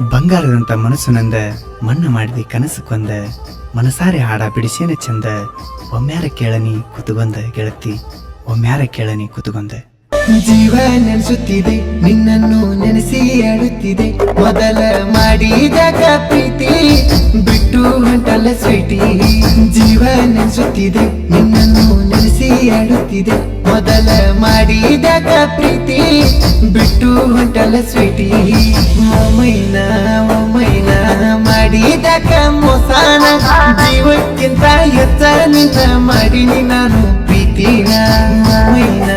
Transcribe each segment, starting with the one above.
ಬಂಗಾರದಂತ ಮನಸ್ಸು ನಂದ, ಮಣ್ಣ ಮಾಡಿದಿ ಕನಸು ಕೊಂದ, ಮನಸಾರೆ ಹಾಡ ಬಿಡಿಸೇನೆ ಚಂದ ಒಮ್ಮ್ಯಾರ ಕೇಳನಿ ಕುತುಗೊಂದ ಗೆಳತಿ ಒಮ್ಮ್ಯಾರ ಕೇಳನಿ ಕುತುಗೊಂದ ಜೀವ ನೆನೆಸುತ್ತಿದೆ, ನಿನ್ನನ್ನು ನೆನೆಸಿ ಆಡುತ್ತಿದೆ ಮೊದಲ ಮಾಡಿದಾಗ ಪ್ರೀತಿ, ಬಿಟ್ಟು ಹೊಂಟಲ್ಲ ಸ್ವೀಟಿ ಜೀವ ನೆನೆಸುತ್ತಿದೆ, ನಿನ್ನನ್ನು ನೆನೆಸಿ ಆಡುತ್ತಿದೆ ಮೊದಲ ಮಾಡಿದಾಗ ಪ್ರೀತಿ, ಬಿಟ್ಟು ಹೊಂಟಲ್ಲ ಸ್ವೀಟಿ ಮೊಮೈನ ಮೊಮೈನ ಮಾಡಿದಾಗ ಮೊಸಾನ ಜೀವಕ್ಕಿಂತ ಎತ್ತ ನಿನ್ನ ಮಾಡಿನಿ ನಾನು ಪ್ರೀತಿನ. ಮೊಮೈನ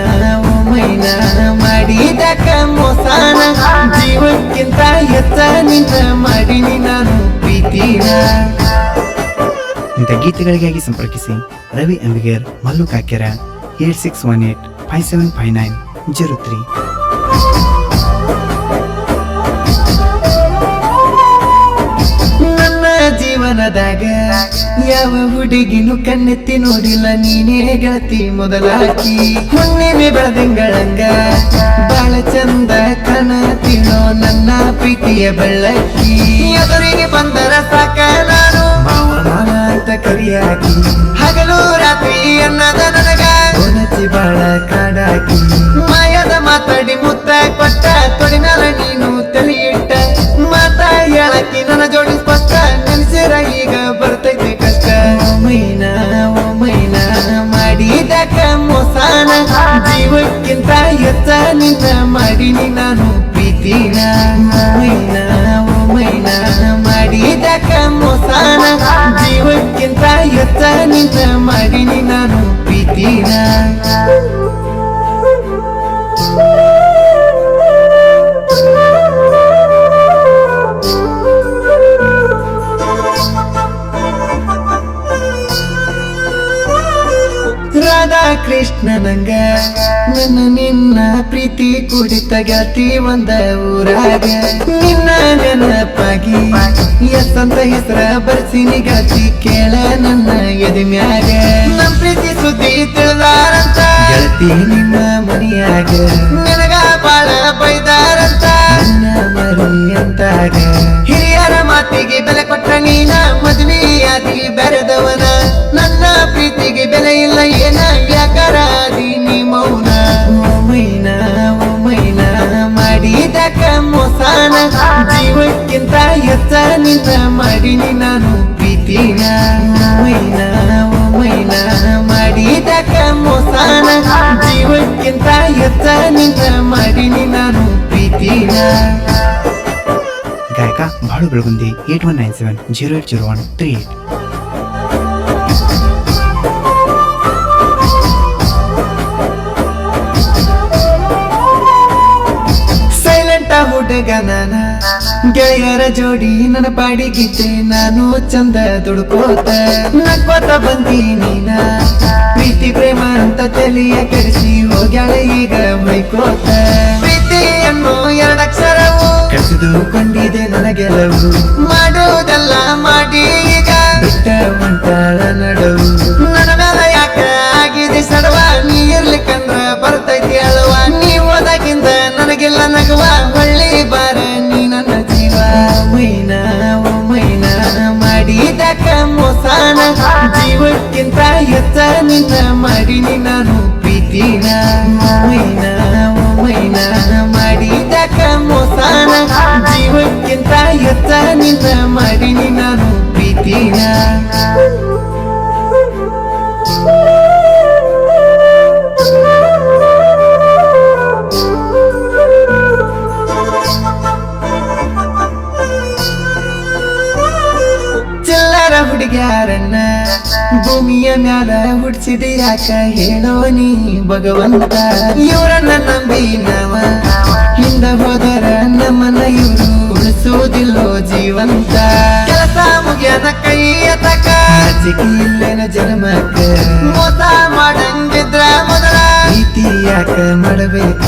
ಮೋಸಾನ ಜೀವಕ್ಕಿಂತ ಎತ್ತ ನಿನ್ನ ಮಾಡಿನಿ ನಾನು ಪ್ರೀತಿನ. ಇಂಥ ಗೀತೆಗಳಿಗಾಗಿ ಸಂಪರ್ಕಿಸಿ Ravi Ambiger Mallu Kakera eight six one eight five seven five nine zero three. ನನ್ನ ಜೀವನದಾಗ ಯಾವ ಹುಡುಗಿನೂ ಕಣ್ಣೆತ್ತಿ ನೋಡಿಲ್ಲ ನೀನೇ ಗೆಳತಿ ಮೊದಲಾಕಿ. ಹುಣ್ಣಿಮೆ ಬೆಳದಿಂಗಳಂಗ ಬಾಳ ಚಂದ ಪ್ರೀತಿಯ ಬೆಳ್ಳಕ್ಕಿ ಎದುರಿಗೆ ಬಂದರ ಸಾಕ ನಾನು ಮಾವ ಮಾವ ಅಂತ ಕರಿಯಾಕಿ ಹಗಲು ರಾತ್ರಿ ಅನ್ನದ ನನಗ. ಕೊನಚಿ ಬಾಳ ಕಾಡಾಕಿ ಮಾಯದ ಮಾತಾಡಿ ಮುತ್ತ ಕೊಟ್ಟ. ತೊಡಿನಾಲ ನೀನು ತಲೆಯಿಟ್ಟ. ಮಾತ ಹೇಳಕ್ಕಿ ನನ್ನ ಜೋಡಿ ಸ್ಪಷ್ಟ. ನೆನ್ಸಿರ ಈಗ ಬರ್ತೈತೆ ಕಷ್ಟ. ಮೈನ ಮೈನ ಮಾಡಿದಾಗ ಮೋಸಾನ. ಜೀವಕ್ಕಿಂತ ಎತ್ತ ನಿನ್ನ ಮಾಡಿನಿ ನಾನು. ಪ್ರೀತಿನ ಮೈನ ಮೈನ ಮಾಡಿದ ಮೋಸಾನ. ಜೀವಕ್ಕಿಂತ ಎತ್ತ ನಿನ್ನ ಮಾಡಿನಿ ನಾನು ಪ್ರೀತಿನ. ನನ್ನ ನಿನ್ನ ಪ್ರೀತಿ ಕುಡಿತ ಗತಿ ಒಂದ ಊರಾಗ. ನಿನ್ನ ನೆನಪಾಗಿ ಎಸ್ ಅಂತ ಹೆಸರ ಬರ್ಸಿನಿ ಗತಿ ಕೇಳ ನನ್ನ ಎದೆ ಮ್ಯಾಗ. ನಮ್ಮ ಪ್ರೀತಿ ಸುದ್ದಿ ತಿಳಿದಾರಂತ. ಗೆಳತಿ ನಿನ್ನ ಮನಿಯಾಗ. ನಿನ್ನ ಮಾಡಿನಿ ನಾನು ಪ್ರೀತಿನ ಒಮ್ಮೈನ ಒಮ್ಮೈನ ಮಾಡಿದಾಗ ಮೋಸಾನ ಜೀವಕ್ಕಿಂತ ಹೆಚ್ಚ ನಿನ್ನ ಮಾಡಿನಿ ನಾನು ಪ್ರೀತಿನ ಗಾಯಕ Balu Belagundi eight one nine seven zero eight zero one three eight silent ಹುಡುಗ ನಾನ ಗೆಳೆಯರ ಜೋಡಿ ನನ್ನ ಪಾಡಿಗಿದ್ದೆ ನಾನು ಚಂದ ದುಡ್ಕೋತ ನಕ್ಕೋತ ಬಂದಿ ನೀನ ಪ್ರೀತಿ, ಪ್ರೇಮ ಅಂತ ತಲೆಯ ಕೆಡಿಸಿ ಹೋಗ್ಯಾಳ ಈಗ ಮೈಕೋತ. ಪ್ರೀತಿ ಅನ್ನೋ ಎರಡಕ್ಷರವು ಕಸಿದು ಕೊಂಡಿದೆ ನನಗೆಲವು ಮಾಡೋದೆಲ್ಲ ಮಾಡಿ ಈಗ. ಬಿಟ್ಟ ಮಂಟಾಳ ನಡವು. ಮೋಸಾನ ಜೀವಕ್ಕಿಂತ ಎತ್ತ ನಿನ್ನ ಮಾಡಿ ನಾನು ಪ್ರೀತಿನ. ಮೈನ ಮೈನ ಮೈನ ಮಾಡಿದಾಗ ಮೋಸಾನ ಜೀವಕ್ಕಿಂತ ಎತ್ತ ನಿನ್ನ ಮಾಡಿ ನಾನು ಪ್ರೀತಿನ. ಭೂಮಿಯ ಮ್ಯಾಲ ಹುಡ್ಸಿದಿ ಯಾಕ ಹೇಳೋ ನೀ ಭಗವಂತ. ಇವರನ್ನ ನಂಬಿ ನಾವ ಹಿಂದ ಹೋದರ ನಮ್ಮನ್ನ ಇವರು ಉಳಿಸೋದಿಲ್ಲೋ ಜೀವಂತ. ಕೆಲಸ ಮುಗಿಯದ ಕೈಯ ತಕ ಇಲ್ಲೇನ ಜನ್ಮಕ್ಕ. ಮೋಸ ಮಾಡಂಗಿದ್ರ ಮೊದಲ ಪ್ರೀತಿ ಯಾಕ ಮಾಡಬೇಕ?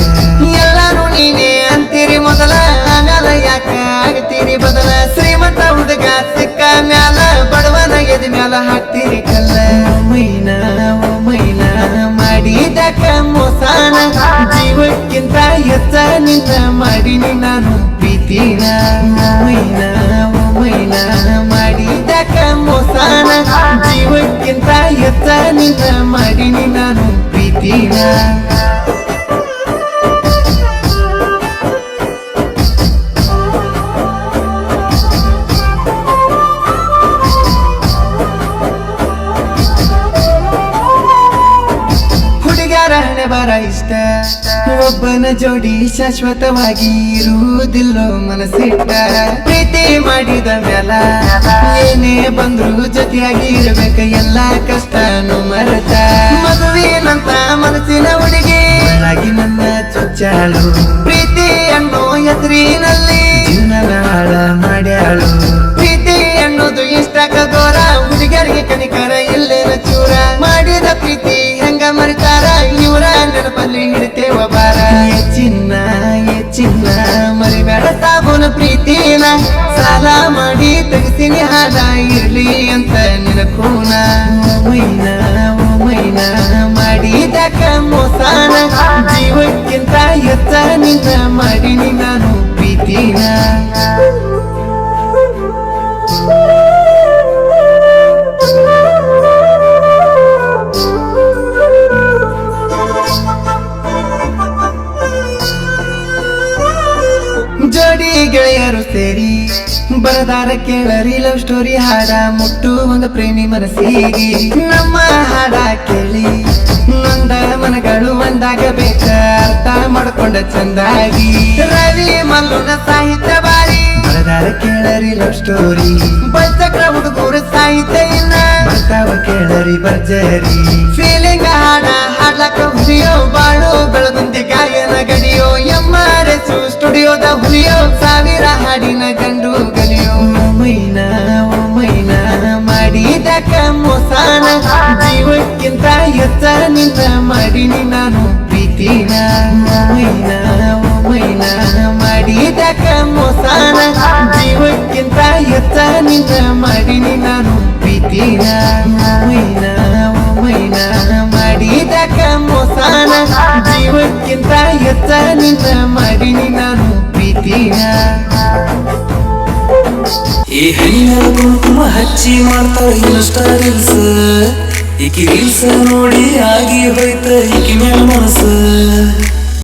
ಎಲ್ಲಾನು ನೀನೇ ಅಂತೀರಿ ಮೊದಲ, ಆಮೇಲೆ ಯಾಕ ಆಗ್ತೀರಿ ಬದಲ? ಶ್ರೀಮಂತ ಹುಡುಗ ಸಿಕ್ಕ ಮ್ಯಾಲ ಎತ್ತ ನಿನ್ನ ಮಾಡಿನಿ ನಾನು ಪ್ರೀತಿನ ಹುಡುಗರ ಒಬ್ಬನ ಜೋಡಿ ಶಾಶ್ವತವಾಗಿ ಇರುವುದಿಲ್ಲೋ ಮನಸ್ಸಿಟ್ಟ ಪ್ರೀತಿ ಮಾಡಿದ ಮ್ಯಾಲ. ಏನೇ ಬಂದ್ರು ಜೊತೆಯಾಗಿ ಇರಬೇಕ ಎಲ್ಲ ಕಷ್ಟನು ಮರೆತ. ಮದುವೆನಂತ ಮನಸ್ಸಿನ ಹುಡುಗಿ ನನ್ನ ಚುಚ್ಚಾಳು ಪ್ರೀತಿ ಅನ್ನೋ ಹೆಸರಿನಲ್ಲಿ ಜೀವನ ಹಾಳ ಮಾಡ್ಯಾಳು. ಪ್ರೀತಿ ಅನ್ನೋದು ಇಷ್ಟಕ ಗೋರ ಹುಡುಗರಿಗೆ ಕನಿಕರ ಇಲ್ಲೇನ ಮರಿ ಮರಿಬೇಡ ಸಾಬೂನ ಪ್ರೀತಿನ. ಸಾಲ ಮಾಡಿ ತೆಗಿತೀನಿ ಹಾಡ ಇರ್ಲಿ ಅಂತ ನಿನಕೂನ. ಮೈನ ಮೈನ ಮಾಡಿದಕ ಮೋಸಾನ. ಜೀವಕ್ಕಿಂತ ಎತ್ತ ನಿನ್ನ ಮಾಡಿ ನಾನು ಪ್ರೀತಿನ. ಗೆಳೆಯರು ಸೇರಿ. ಬರದಾರ ಕೇಳರಿ ಲವ್ ಸ್ಟೋರಿ ಹಾಡ, ಮುಟ್ಟು ಒಂದು ಪ್ರೇಮಿ ಮನಸ್ಸಿಗೆ. ನಮ್ಮ ಹಾಡ ಕೇಳಿ, ನೊಂದ ಮನಗಳು ಒಂದಾಗಬೇಕ, ಅರ್ಥ ಮಾಡ್ಕೊಂಡ ಚಂದಾಗಿ. ರವಿ ಮಲ್ಲುನ ಸಾಹಿತ್ಯ ಬಾರಿ. ಬರದಾರ ಕೇಳರಿ ಲವ್ ಸ್ಟೋರಿ ಬಚ್ಚಕ್ರ ಹುಡುಗರು ಸಾಹಿತ್ಯ ಇನ್ನ ಬರ್ತಾವ ಕೇಳರಿ ಬರ್ಜರಿ ಫೀಲಿಂಗ್ ಹಾಡ, ಹಾಡ್ಲಕ್ಕ ಹುರಿಯೋ ಬಾಳು, ಬೆಳಗುಂದಿ ಗಾಯನ ಗಡಿಯೋ ಎಮ್ಮರೆಸು ಸ್ಟುಡಿಯೋದ ಹುಲಿಯೋ ಸಾವಿರ ಹಾಡಿನ ಗಂಡು ಗಲಿಯೋ ಮೈನ ಓ ಮೈನ ಮಾಡಿದಕ ಮೋಸಾನ. ಜೀವಕ್ಕಿಂತ ಎತ್ತ ನಿನ್ನ ಮಾಡಿನಿ ನಾನು ಪ್ರೀತಿನ. ಮೈನ ಓ ಮೈನ ಮಾಡಿದಕ ಮೋಸಾನ. ಜೀವಕ್ಕಿಂತ ಎತ್ತ ನಿನ್ನ ಮಾಡಿನಿ ನಾನು ಪ್ರೀತಿನ. ಮೈನ ಓ ಮೈನ ಮಾಡಿದಕ ಮೋಸಾನ. ಜೀವಕ್ಕಿಂತ ಎತ್ತ ಮಾಡಿನಿ ನಾನು ಈ ಹೆಣ್ಣಿನ ಕುಂಕುಮ ಹಚ್ಚಿ ಮಾಡ್ತಾಳ ಇನ್ಸ್ಟಾ ರೀಲ್ಸ್ ಈಕಿ ರೀಲ್ಸ್ ನೋಡಿ ಆಗಿ ಹೋಯ್ತ ಈಕಿ ಮೇಲೆ ಮನಸ್ಸು.